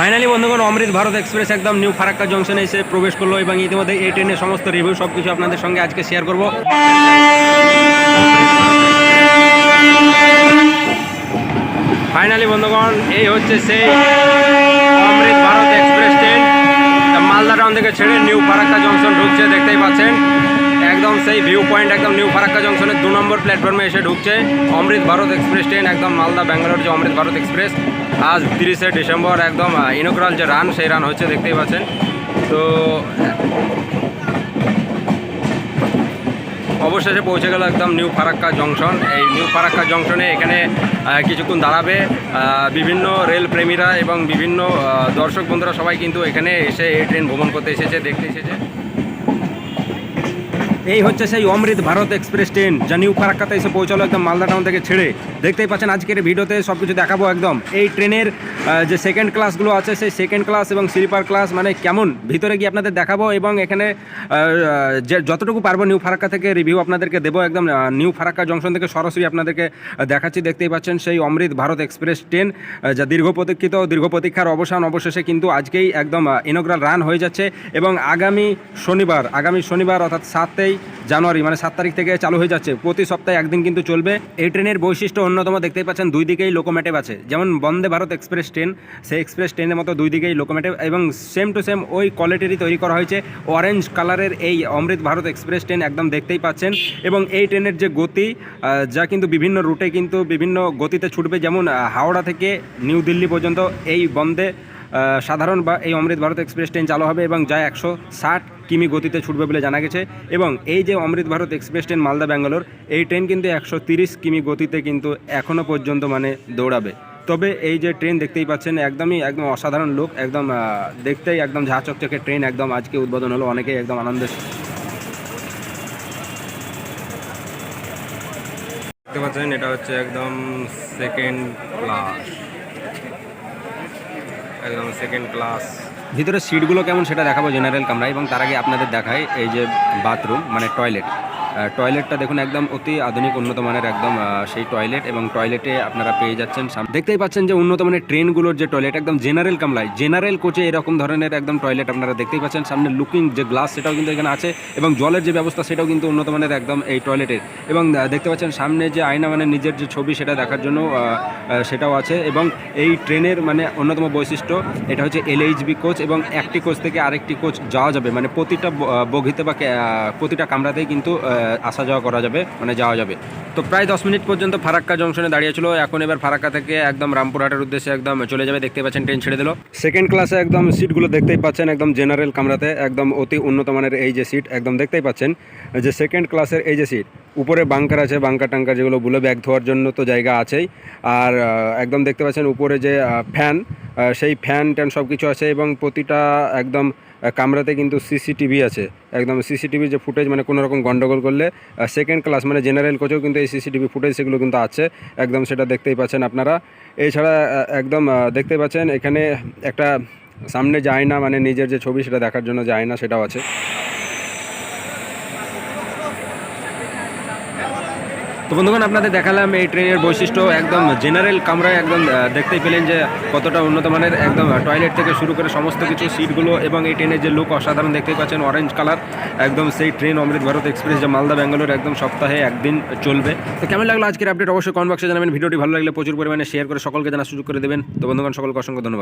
Finally বন্ধুগণ, Amrit Bharat express একদম new Farakka জংশনে এসে প্রবেশ করল এবং ইতিমধ্যে এই ট্রেনের সমস্ত রিভিউ সব কিছু আপনাদের সঙ্গে আজকে শেয়ার করব। ফাইনালি বন্ধুগণ, এই হচ্ছে সেই Amrit Bharat express train Malda town থেকে ছেড়ে নিউ ফারাক্কা জংশন ঢুকছে, দেখতেই পাচ্ছেন। একদম সেই ভিউ পয়েন্ট একদম নিউ ফারাক্কা জংশনের দু নম্বর প্ল্যাটফর্মে এসে ঢুকছে। অমৃত ভারত এক্সপ্রেস ট্রেন একদম মালদা, ব্যাঙ্গালোর যে অমৃত ভারত এক্সপ্রেস আজ তিরিশে ডিসেম্বর, একদম ইনোগ্রাল যে রান সেই রান হচ্ছে, দেখতেই পাচ্ছেন। তো, অবশেষে পৌঁছে গেল একদম নিউ ফারাক্কা জংশন এই নিউ ফারাক্কা জংশনে এখানে কিছুক্ষণ দাঁড়াবে বিভিন্ন রেল প্রেমীরা এবং বিভিন্ন দর্শক বন্ধুরা সবাই কিন্তু এখানে এসে এই ট্রেন ভ্রমণ করতে এসেছে, দেখতে এসেছে। এই হচ্ছে সেই অমৃত ভারত এক্সপ্রেস ট্রেন, যা নিউ ফারাক্কাতে এসে পৌঁছালো একদম মালদা টাউন থেকে ছেড়ে। দেখতেই পাচ্ছেন, আজকের ভিডিওতে সব কিছু দেখাবো একদম। এই ট্রেনের যে সেকেন্ড ক্লাসগুলো আছে, সেই সেকেন্ড ক্লাস এবং স্লিপার ক্লাস মানে কেমন? ভিতরে গিয়ে আপনাদের দেখাবো এবং এখানে যে যতটুকু পারব নিউ ফারাক্কা থেকে রিভিউ আপনাদেরকে দেবো একদম নিউ ফারাক্কা জংশন থেকে সরাসরি আপনাদেরকে দেখাচ্ছি। দেখতেই পাচ্ছেন সেই অমৃত ভারত এক্সপ্রেস ট্রেন যা দীর্ঘ প্রতীক্ষিত, দীর্ঘ প্রতীক্ষার অবসান অবশেষে কিন্তু আজকেই একদম ইনোগ্রাল রান হয়ে যাচ্ছে এবং আগামী শনিবার আগামী শনিবার অর্থাৎ সাতই জানুয়ারি মানে সাত তারিখ থেকে চালু হয়ে যাচ্ছে। প্রতি সপ্তাহে একদিন কিন্তু চলবে। এই ট্রেনের বৈশিষ্ট্য অন্যতম দেখতেই পাচ্ছেন, দুই দিকেই লোকোমেটিভ আছে। যেমন বন্দে ভারত এক্সপ্রেস ট্রেন, সেই এক্সপ্রেস ট্রেনের মতো দুই দিকেই লোকোমেটিভ এবং সেম টু সেম ওই কোয়ালিটিরই তৈরি করা হয়েছে। অরেঞ্জ কালারের এই অমৃত ভারত এক্সপ্রেস ট্রেন একদম দেখতেই পাচ্ছেন। এবং এই ট্রেনের যে গতি যা কিন্তু বিভিন্ন রুটে কিন্তু বিভিন্ন গতিতে ছুটবে, যেমন হাওড়া থেকে নিউ দিল্লি পর্যন্ত এই বন্দে সাধারণ বা এই অমৃত ভারত এক্সপ্রেস ট্রেন চালু হবে এবং যা একশো ষাট কিমি গতিতে ছুটবে বলে জানা গেছে। এবং এই যে অমৃত ভারত এক্সপ্রেস ট্রেন মালদা ব্যাঙ্গালোর, এই ট্রেন কিন্তু একশো তিরিশ কিমি গতিতে কিন্তু এখনও পর্যন্ত মানে দৌড়াবে। তবে এই যে ট্রেন দেখতেই পাচ্ছেন, একদমই একদম অসাধারণ লোক, একদম দেখতেই একদম ঝা চকচকে ট্রেন, একদম আজকে উদ্বোধন হলো, অনেকেই একদম আনন্দের দেখতে পাচ্ছেন, এটা হচ্ছে একদম সেকেন্ড ক্লাস একদম সেকেন্ড ক্লাস ভিতরে সিটগুলো কেমন সেটা দেখাবো জেনারেল কামরা এবং তার আগে আপনাদের দেখায় এই যে বাথরুম মানে টয়লেট টয়লেটটা দেখুন একদম অতি আধুনিক, উন্নত মানের একদম সেই টয়লেট এবং টয়লেটে আপনারা পেয়ে যাচ্ছেন দেখতেই পাচ্ছেন যে উন্নত মানের ট্রেনগুলোর যে টয়লেট একদম জেনারেল কামলায় জেনারেল কোচে এরকম ধরনের একদম টয়লেট আপনারা দেখতেই পাচ্ছেন। সামনে লুকিং যে গ্লাস সেটাও কিন্তু এখানে আছে এবং জলের যে ব্যবস্থা সেটাও কিন্তু উন্নত মানের একদম এই টয়লেটের এবং দেখতে পাচ্ছেন সামনে যে আয়না মানে নিজের যে ছবি সেটা দেখার জন্য সেটাও আছে এবং এই ট্রেনের মানে অন্যতম বৈশিষ্ট্য, এটা হচ্ছে এলএইচবি কোচ এবং একটি কোচ থেকে আরেকটি কোচ যাওয়া যাবে। মানে প্রতিটা বগিতে বা প্রতিটা কামরাতেই কিন্তু আসা যাওয়া করা যাবে মানে যাওয়া যাবে। তো প্রায় দশ মিনিট পর্যন্ত ফারাক্কা জংশনে দাঁড়িয়েছিল এখন এবার ফারাক্কা থেকে একদম রামপুরহাটের উদ্দেশ্যে একদম চলে যাবে। দেখতে পাচ্ছেন, ট্রেন ছেড়ে দিল। সেকেন্ড ক্লাসে একদম সিটগুলো দেখতেই পাচ্ছেন, একদম জেনারেল কামরাতে, একদম অতি উন্নত মানের এই যে সিট একদম দেখতেই পাচ্ছেন। যে সেকেন্ড ক্লাসের এই যে সিট উপরে বাংকার আছে, বাংকার টাঙ্কার যেগুলো বুলে ব্যাগ ধোয়ার জন্য তো জায়গা আছেই। আর একদম দেখতে পাচ্ছেন উপরে যে ফ্যান সেই ফ্যান ট্যান সব কিছু আছে এবং প্রতিটা একদম কামরাতে কিন্তু সিসিটিভি আছে। একদম সিসিটিভি যে ফুটেজ মানে কোনো রকম গন্ডগোল করলে সেকেন্ড ক্লাস মানে জেনারেল কোচেও কিন্তু এই সিসিটিভি ফুটেজ সেগুলো কিন্তু আছে। একদম সেটা দেখতেই পাচ্ছেন আপনারা। এছাড়া একদম দেখতে পাচ্ছেন এখানে একটা সামনে যায় না মানে নিজের যে ছবি সেটা দেখার জন্য যায় না, সেটাও আছে। তো বন্ধুগণ, আপনাদের দেখালাম এই ট্রেনের বৈশিষ্ট্য। একদম জেনারেল কামরায় একদম দেখতেই পেলেন যে কতটা উন্নত মানের একদম টয়লেট থেকে শুরু করে সমস্ত কিছু সিটগুলো এবং এই ট্রেনের যে লুক অসাধারণ দেখতেই পাচ্ছেন অরেঞ্জ কালার একদম সেই ট্রেন অমৃত ভারত এক্সপ্রেস যে মালদা, ব্যাঙ্গালোর একদম সপ্তাহে একদিন চলবে। তো কেমন লাগল আজকের আপডেট অবশ্যই কমেন্ট বক্সে জানাবেন। ভিডিওটি ভালো লাগলে প্রচুর পরিমাণে শেয়ার করে সকলকে জানার সুযোগ করে দেবেন। তো বন্ধুগণ, সকলকে অসংখ্য ধন্যবাদ।